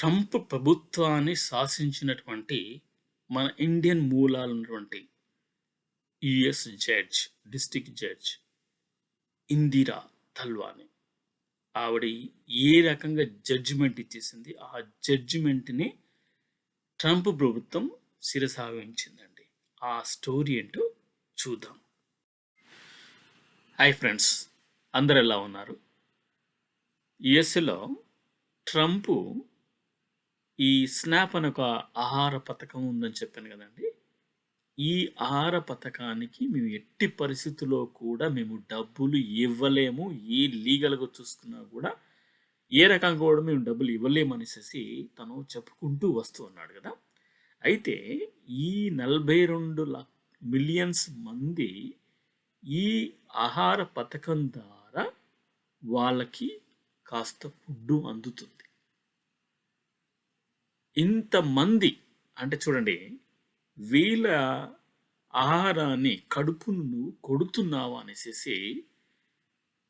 Trump ప్రభుత్వాన్ని శాసించినటువంటి మన Indian మూలాలున్నటువంటి US judge district judge Indira Talwani ఆవిడ ఏ రకంగా జడ్జిమెంట్ ఇచ్చేసింది ఆ జడ్జిమెంట్ని ట్రంప్ ప్రభుత్వం శిరసావించిందండి ఆ స్టోరీ ఏంటో చూద్దాం. హాయ్ ఫ్రెండ్స్ అందరు ఎలా ఉన్నారు? యుఎస్లో ట్రంప్ ఈ స్నాప్ అనే ఒక ఆహార పథకం ఉందని చెప్పాను కదండి. ఈ ఆహార పథకానికి మేము ఎట్టి పరిస్థితుల్లో కూడా మేము డబ్బులు ఇవ్వలేము. ఏ లీగల్గా చూసుకున్నా కూడా ఏ రకంగా కూడా మేము డబ్బులు ఇవ్వలేము అనేసి తను చెప్పుకుంటూ వస్తూ ఉన్నాడు కదా. అయితే ఈ నలభై రెండు మిలియన్స్ మంది ఈ ఆహార పథకం ద్వారా వాళ్ళకి కాస్త ఫుడ్ అందుతుంది. ఇంతమంది అంటే చూడండి వీళ్ళ ఆహారాన్ని కడుపును నువ్వు కొడుతున్నావు అనేసి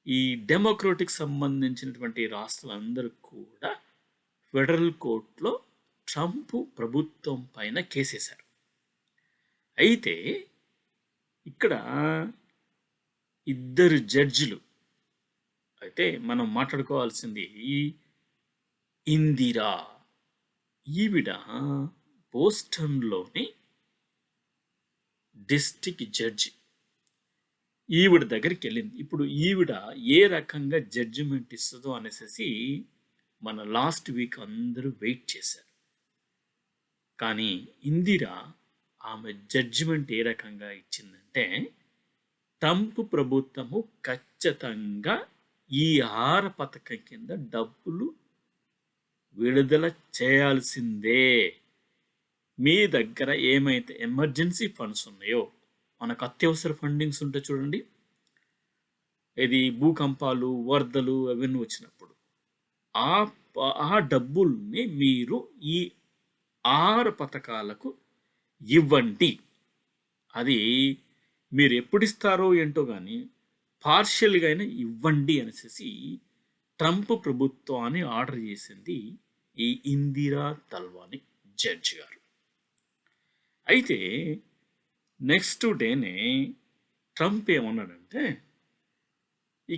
ఈ డెమోక్రటిక్ సంబంధించినటువంటి రాష్ట్రాలందరూ కూడా ఫెడరల్ కోర్టులో ట్రంప్ ప్రభుత్వం పైన కేసేశారు. అయితే ఇక్కడ ఇద్దరు జడ్జిలు అయితే మనం మాట్లాడుకోవాల్సింది ఇందిరా ఈవిడ బోస్టన్లోని డిస్టిక్ జడ్జి. ఈవిడ దగ్గరికి వెళ్ళింది ఇప్పుడు ఈవిడ ఏ రకంగా జడ్జిమెంట్ ఇస్తుందో అనేసి మన లాస్ట్ వీక్ అందరూ వెయిట్ చేశారు. కానీ ఇందిరా ఆమె జడ్జిమెంట్ ఏ రకంగా ఇచ్చిందంటే ట్రంప్ ప్రభుత్వము ఖచ్చితంగా ఈ ఆహార పథకం కింద డబ్బులు విడుదల చేయాల్సిందే. మీ దగ్గర ఏమైతే ఎమర్జెన్సీ ఫండ్స్ ఉన్నాయో మనకు అత్యవసర ఫండింగ్స్ ఉంటే చూడండి. ఇది భూకంపాలు వరదలు అవన్నీ వచ్చినప్పుడు. ఆ ఆ డబ్బుల్ని మీరు ఈ ఆహార పథకాలకు ఇవ్వండి. అది మీరు ఎప్పుడు ఇస్తారో ఏంటో కానీ పార్షియల్గా అయినా ఇవ్వండి అనేసి ట్రంప్ ప్రభుత్వాన్ని ఆర్డర్ చేసింది ఈ ఇందిరా తల్వాని జడ్జి గారు. అయితే నెక్స్ట్ డేనే ట్రంప్ ఏమన్నాడంటే ఈ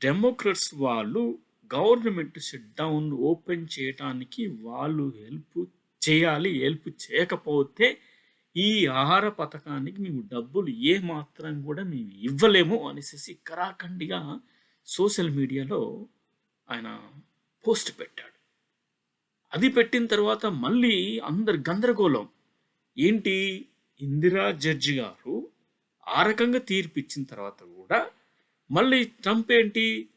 డెమోక్రట్స్ వాళ్ళు గవర్నమెంట్ షట్ డౌన్ ఓపెన్ చేయటానికి వాళ్ళు హెల్ప్ చేయాలి హెల్ప్ చేయకపోతే ఈ ఆహార పథకానికి మేము డబ్బులు ఏ మాత్రం కూడా మేము ఇవ్వలేము అనేసి కరాఖండిగా సోషల్ మీడియాలో ఆయన పోస్ట్ పెట్టాడు. అది పెట్టిన తర్వాత మళ్ళీ అందరు గందరగోళం. ఏంటి? ఇందిరా జడ్జి గారు ఆ రకంగా తీర్పిచ్చిన తర్వాత కూడా మళ్ళీ ట్రంప్ ఏంటి?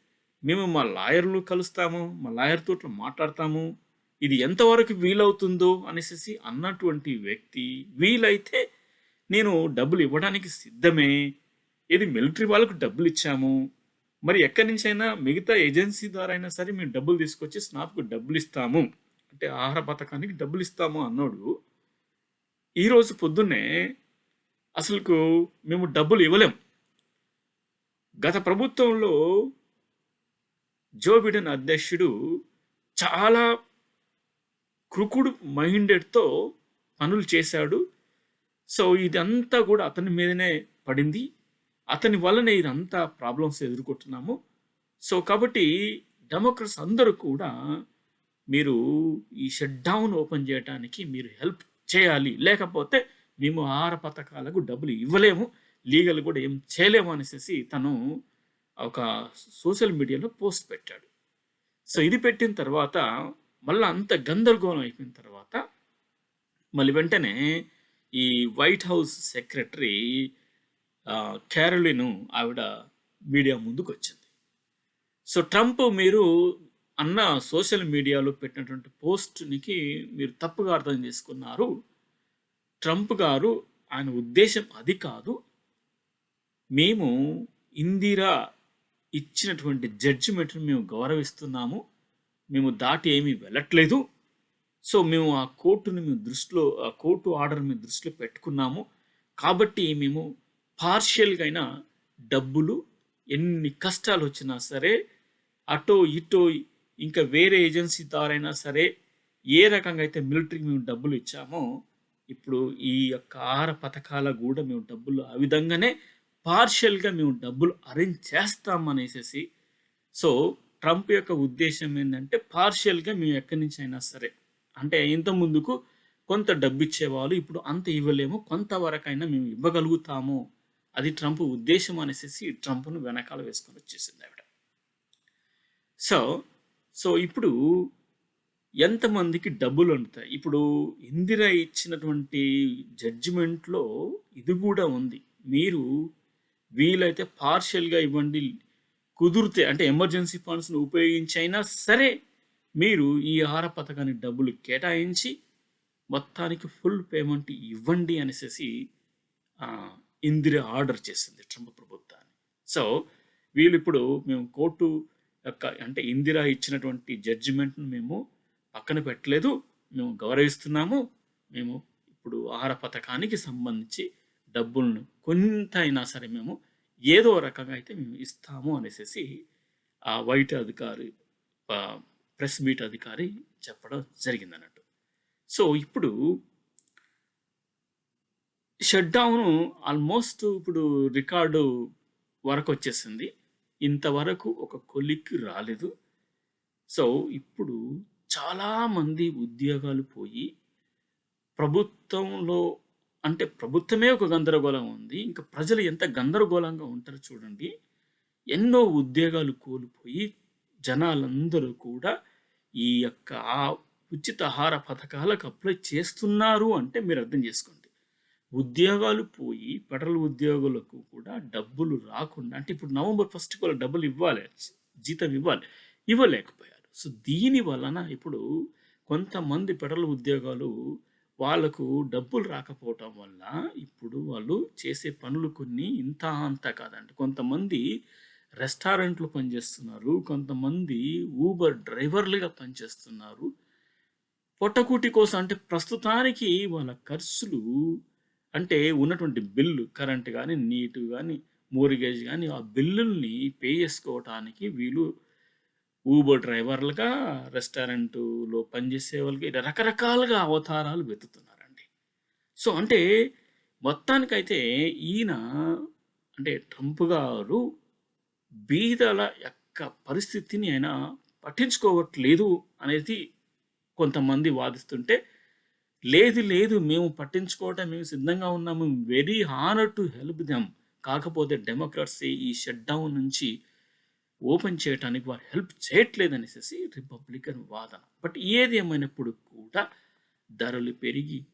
మేము మా లాయర్లు కలుస్తాము మా లాయర్ మాట్లాడతాము ఇది ఎంతవరకు వీలవుతుందో అనేసి అన్నటువంటి వ్యక్తి వీలైతే నేను డబ్బులు ఇవ్వడానికి సిద్ధమే. ఇది మిలిటరీ వాళ్ళకు డబ్బులు ఇచ్చాము. మరి ఎక్కడి నుంచైనా మిగతా ఏజెన్సీ ద్వారా అయినా సరే మేము డబ్బులు తీసుకొచ్చి స్నాప్కు డబ్బులు ఇస్తాము. అంటే ఆహార పథకానికి డబ్బులు ఇస్తాము అన్నాడు ఈరోజు పొద్దున్నే అసలుకు మేము డబ్బులు ఇవ్వలేం. గత ప్రభుత్వంలో జో బిడెన్ అధ్యక్షుడు చాలా క్రుకుడు మైండెడ్తో పనులు చేశాడు. సో ఇదంతా కూడా అతని మీదనే పడింది. అతని వల్లనే ఇదంతా ప్రాబ్లమ్స్ ఎదుర్కొంటున్నాము. సో కాబట్టి డెమోక్రట్స్ అందరూ కూడా మీరు ఈ షట్ డౌన్ ఓపెన్ చేయడానికి మీరు హెల్ప్ చేయాలి. లేకపోతే మేము ఆహార పథకాలకు డబ్బులు ఇవ్వలేము లీగల్ కూడా ఏం చేయలేము అనేసి తను ఒక సోషల్ మీడియాలో పోస్ట్ పెట్టాడు. సో ఇది పెట్టిన తర్వాత మళ్ళీ అంత గందరగోళం అయిపోయిన తర్వాత మళ్ళీ వెంటనే ఈ వైట్ హౌస్ సెక్రటరీ క్యారోలిను ఆవిడ మీడియా ముందుకు వచ్చింది సో ట్రంప్ మీరు అన్న సోషల్ మీడియాలో పెట్టినటువంటి పోస్ట్నికి మీరు తప్పుగా అర్థం చేసుకున్నారు. ట్రంప్ గారు ఆయన ఉద్దేశం అది కాదు. మేము ఇందిరా ఇచ్చినటువంటి జడ్జిమెంట్ని మేము గౌరవిస్తున్నాము. మేము దాటి ఏమీ వెళ్ళట్లేదు. సో మేము ఆ కోర్టుని మేము దృష్టిలో ఆ కోర్టు ఆర్డర్ మేము దృష్టిలో పెట్టుకున్నాము. కాబట్టి మేము పార్షియల్గా అయినా డబ్బులు ఎన్ని కష్టాలు వచ్చినా సరే అటో ఇటో ఇంకా వేరే ఏజెన్సీ ద్వారైనా సరే ఏ రకంగా అయితే మిలిటరీకి మేము డబ్బులు ఇచ్చామో ఇప్పుడు ఈ యొక్క ఆహార పథకాల కూడా మేము డబ్బులు ఆ విధంగానే పార్షియల్గా మేము డబ్బులు అరేంజ్ చేస్తామనేసేసి అనేసి సో ట్రంప్ యొక్క ఉద్దేశం ఏంటంటే పార్షియల్గా మేము ఎక్కడి నుంచి అయినా సరే అంటే ఇంత ముందుకు కొంత డబ్బు ఇచ్చేవాళ్ళు ఇప్పుడు అంత ఇవ్వలేము కొంతవరకైనా మేము ఇవ్వగలుగుతాము. అది ట్రంప్ ఉద్దేశం అనేసి ట్రంప్ను వెనకాల వేసుకొని వచ్చేసింది ఆవిడ. సో సో ఇప్పుడు ఎంతమందికి డబ్బులు అందుతాయి ఇప్పుడు ఇందిర ఇచ్చినటువంటి జడ్జిమెంట్లో ఇది కూడా ఉంది. మీరు వీలైతే పార్షియల్గా ఇవ్వండి. కుదిరితే అంటే ఎమర్జెన్సీ ఫండ్స్ను ఉపయోగించి అయినా సరే మీరు ఈ ఆహార పథకానికి డబ్బులు కేటాయించి మొత్తానికి ఫుల్ పేమెంట్ ఇవ్వండి అనేసి ఇందిర ఆర్డర్ చేసింది ట్రంప్ ప్రభుత్వాన్ని. సో వీళ్ళు ఇప్పుడు మేము కోర్టు యొక్క అంటే ఇందిరా ఇచ్చినటువంటి జడ్జిమెంట్ను మేము పక్కన పెట్టలేదు. మేము గౌరవిస్తున్నాము. మేము ఇప్పుడు ఆహార పథకానికి సంబంధించి డబ్బులను కొంత అయినా సరే మేము ఏదో రకంగా అయితే మేము ఇస్తాము అనేసి ఆ వైట్ అధికారి ప్రెస్ మీట్ అధికారి చెప్పడం జరిగింది అన్నట్టు సో ఇప్పుడు షట్ డౌన్ ఆల్మోస్ట్ ఇప్పుడు రికార్డు వరకు వచ్చేసింది. ఇంతవరకు ఒక కొలిక్కి రాలేదు. సో ఇప్పుడు చాలామంది ఉద్యోగాలు పోయి ప్రభుత్వంలో అంటే ప్రభుత్వమే ఒక గందరగోళం ఉంది. ఇంకా ప్రజలు ఎంత గందరగోళంగా ఉంటారో చూడండి. ఎన్నో ఉద్యోగాలు కోల్పోయి జనాలందరూ కూడా ఈ యొక్క ఉచిత ఆహార పథకాలకు అప్లై చేస్తున్నారు అంటే మీరు అర్థం చేసుకోండి. ఉద్యోగాలు పోయి ఫెడరల్ ఉద్యోగులకు కూడా డబ్బులు రాకుండా అంటే ఇప్పుడు నవంబర్ ఫస్ట్ వాళ్ళ డబ్బులు ఇవ్వాలి జీతం ఇవ్వాలి ఇవ్వలేకపోయారు. సో దీని వలన ఇప్పుడు కొంతమంది ఫెడరల్ ఉద్యోగాలు వాళ్ళకు డబ్బులు రాకపోవటం వల్ల ఇప్పుడు వాళ్ళు చేసే పనులు కొన్ని ఇంత అంత కాదండి. కొంతమంది రెస్టారెంట్లు పనిచేస్తున్నారు కొంతమంది ఊబర్ డ్రైవర్లుగా పనిచేస్తున్నారు. పొట్టకూటి కోసం అంటే ప్రస్తుతానికి వాళ్ళ ఖర్చులు అంటే ఉన్నటువంటి బిల్లు కరెంట్ కానీ నీటు కానీ మోరిగేజ్ కానీ ఆ బిల్లుల్ని పే చేసుకోవటానికి వీళ్ళు ఊబర్ డ్రైవర్లుగా రెస్టారెంట్లో పనిచేసే వాళ్ళకి రకరకాలుగా అవతారాలు వెతుకుతున్నారండి. సో అంటే మొత్తానికైతే ఈయన అంటే ట్రంప్ గారు బీదల యొక్క పరిస్థితిని ఆయన పట్టించుకోవట్లేదు అనేది కొంతమంది వాదిస్తుంటే లేదు లేదు మేము పట్టించుకోవటం మేము సిద్ధంగా ఉన్నాము. Very honour to help them కాకపోతే డెమోక్రాట్స్ ఈ షట్ డౌన్ నుంచి ఓపెన్ చేయడానికి వారు హెల్ప్ చేయట్లేదు అనేసి రిపబ్లికన్ వాదన. బట్ ఏది ఏమైనప్పుడు కూడా ధరలు పెరిగి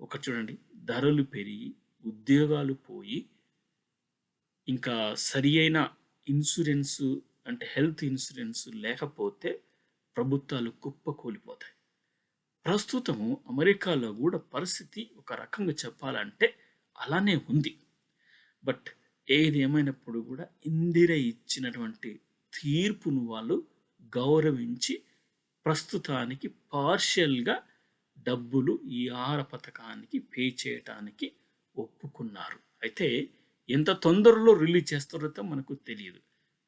ఒక చూడండి ధరలు పెరిగి ఉద్యోగాలు పోయి ఇంకా సరి అయిన ఇన్సూరెన్సు అంటే హెల్త్ ఇన్సూరెన్స్ లేకపోతే ప్రభుత్వాలు కుప్పకూలిపోతాయి. ప్రస్తుతము అమెరికాలో కూడా పరిస్థితి ఒక రకంగా చెప్పాలంటే అలానే ఉంది. బట్ ఏది ఏమైనప్పుడు కూడా ఇందిర ఇచ్చినటువంటి తీర్పును వాళ్ళు గౌరవించి ప్రస్తుతానికి పార్షియల్గా డబ్బులు ఈ ఆహార పథకానికి పే చేయటానికి ఒప్పుకున్నారు. అయితే ఎంత తొందరలో రిలీజ్ చేస్తారో మనకు తెలియదు.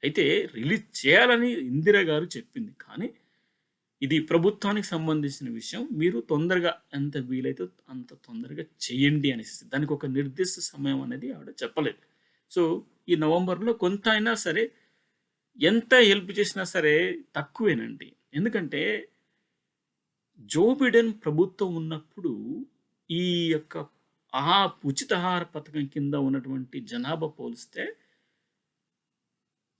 అయితే రిలీజ్ చేయాలని ఇందిరా గారు చెప్పింది. కానీ ఇది ప్రభుత్వానికి సంబంధించిన విషయం. మీరు తొందరగా ఎంత వీలైతే అంత తొందరగా చేయండి అనేసి. దానికి ఒక నిర్దిష్ట సమయం అనేది ఆవిడ చెప్పలేదు. సో ఈ నవంబర్లో కొంత అయినా సరే ఎంత హెల్ప్ చేసినా సరే తక్కువేనండి. ఎందుకంటే జో బిడెన్ ప్రభుత్వం ఉన్నప్పుడు ఈ యొక్క ఆ ఉచిత ఆహార పథకం కింద ఉన్నటువంటి జనాభా పోలిస్తే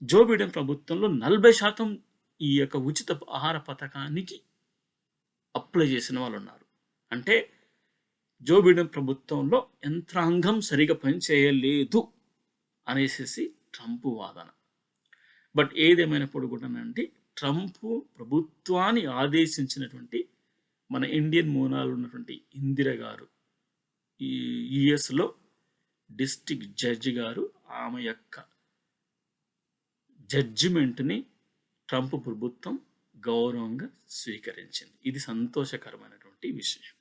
జో బిడెన్ ప్రభుత్వంలో నలభై శాతం ఈ యొక్క ఉచిత ఆహార పథకానికి అప్లై చేసిన వాళ్ళు ఉన్నారు అంటే జో బిడెన్ ప్రభుత్వంలో యంత్రాంగం సరిగా పనిచేయలేదు అనేసి ట్రంప్ వాదన. బట్ ఏదేమైనప్పుడు కూడానండి ట్రంప్ ప్రభుత్వాన్ని ఆదేశించినటువంటి మన ఇండియన్ మూలాలు ఉన్నటువంటి ఇందిర గారు ఈ యుఎస్లో డిస్టిక్ జడ్జి గారు ఆమె యొక్క జడ్జిమెంట్ని ట్రంప్ ప్రభుత్వం గౌరవంగా స్వీకరించింది. ఇది సంతోషకరమైనటువంటి విషయం.